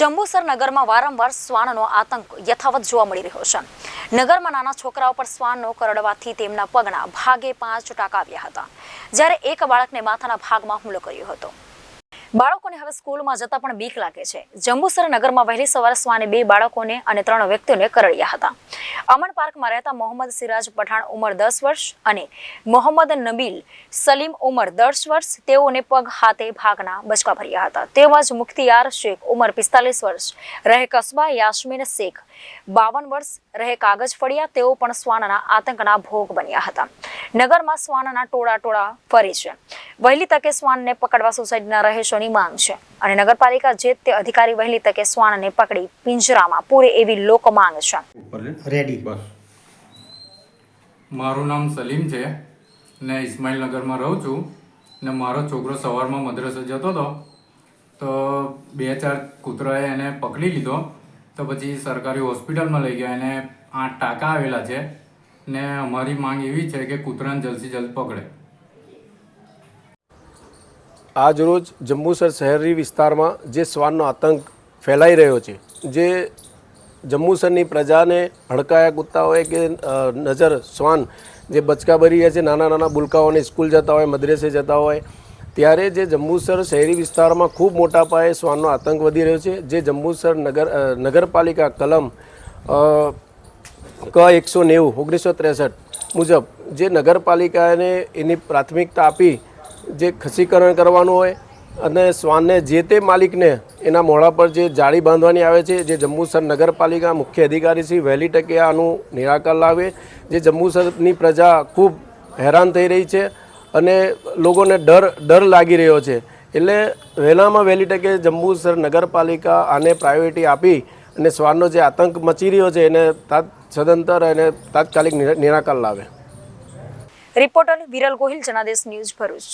જંબુસર નગરમાં વારંવાર શ્વાનનો આતંક યથાવત જોવા મળી રહ્યો છે. નગરમાં નાના છોકરાઓ પર શ્વાનનો કરડવાથી તેમના પગના ભાગે પાંચ ટાંકા આવ્યા હતા. જ્યારે એક બાળકને માથાના ભાગમાં હુમલો કર્યો હતો. બાળકોને હવે સ્કૂલમાં જતા પણ બીક લાગે છે. જંબુસર નગરમાં વહેલી સવારે શ્વાને બે બાળકોને અને ત્રણ વ્યક્તિઓને કરડ્યા હતા. અમન પાર્કમાં રહેતા મોહમ્મદ સિરાજ પઠાણ ઉંમર દસ વર્ષ અને મોહમ્મદ નબીલ સલીમ ઉંમર દસ વર્ષ, તેઓને પગ હાથે ભાગના બચકા ભર્યા હતા. તેમજ મુખ્તિયાર શેખ ઉંમર પિસ્તાલીસ વર્ષ, રહે કસ્બા યાસ્મીન શેખ બાવન વર્ષ, રહે કાગજ ફળિયા, તેઓ પણ શ્વાનના આતંકના ભોગ બન્યા હતા. નગરમાં શ્વાનના ટોળા ટોળા ફરી છે. વહેલી તકે શ્વાનને પકડવા સોસાયટીના રહેશોની માંગ છે. અને નગરપાલિકા જે તે અધિકારી વહેલી તકે શ્વાનને પકડી પિંજરામાં પૂરે એવી લોક માંગ છે. રેડી બસ. મારું નામ સલીમ છે. ને ઇસ્માઇલનગરમાં રહું છું. ને મારો છોકરો સવારમાં મદ્રસે જતો હતો. તો બે ચાર કૂતરાએ એને પકડી લીધો. તો પછી સરકારી હોસ્પિટલમાં લઈ ગયા. એને આઠ ટાંકા આવેલા છે. ને અમારી માંગ એવી છે કે કૂતરાને જલ્દથી જલ્દ પકડે. આજરોજ જંબુસર શહેરી વિસ્તારમાં જે શ્વાનનો આતંક ફેલાઈ રહ્યો છે, જે જંબુસરની પ્રજાને હડકાયા કૂદતા હોય કે નજર શ્વાન જે બચકા રહ્યા છે, નાના નાના બુલકાઓને સ્કૂલ જતા હોય, મદ્રેસે જતા હોય, ત્યારે જે જંબુસર શહેરી વિસ્તારમાં ખૂબ મોટા પાયે શ્વાનનો આતંક વધી રહ્યો છે, જે જંબુસર નગર નગરપાલિકા કલમ ક એકસો નેવું, ઓગણીસો ત્રેસઠ મુજબ જે નગરપાલિકાને એની પ્રાથમિકતા આપી જે ખસીકરણ કરવાનું હોય અને શ્વાનને જે તે માલિકને એના મોઢા પર જે જાળી બાંધવાની આવે છે, જે જંબુસર નગરપાલિકા મુખ્ય અધિકારી શ્રી વહેલી ટકે આનું નિરાકર લાવે, જે જંબુસરની પ્રજા ખૂબ હેરાન થઈ રહી છે અને લોકોને ડર ડર લાગી રહ્યો છે. એટલે વહેલામાં વહેલી ટકે જંબુસર નગરપાલિકા આને પ્રાયોરિટી આપી અને શ્વાનનો જે આતંક મચી રહ્યો છે એને તાત સદંતર અને તાત્કાલિક નિરાકાર લાવે. Reporter Viral Gohil Janadesh news Bharuch.